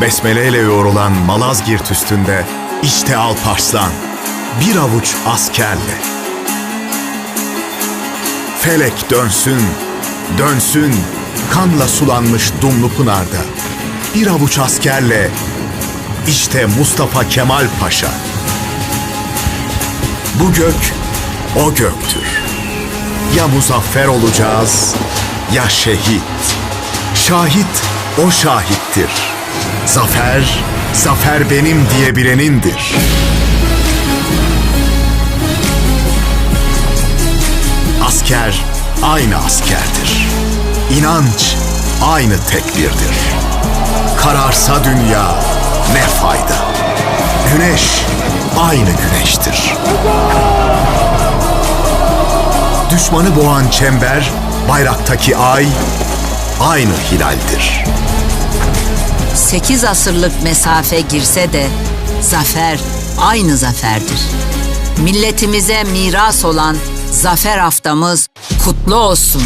Besmele ile yoğrulan Malazgirt üstünde işte Alparslan bir avuç askerle. Felek dönsün, dönsün kanla sulanmış Dumlu Pınar'da bir avuç askerle işte Mustafa Kemal Paşa. Bu gök o göktür. Ya muzaffer olacağız ya şehit. Şahit o şahittir. Zafer, zafer benim diyebilenindir. Asker aynı askerdir. İnanç aynı tekbirdir. Kararsa dünya ne fayda? Güneş aynı güneştir. Düşmanı boğan çember, bayraktaki ay aynı hilaldir. Sekiz asırlık mesafe girse de zafer aynı zaferdir. Milletimize miras olan zafer haftamız kutlu olsun.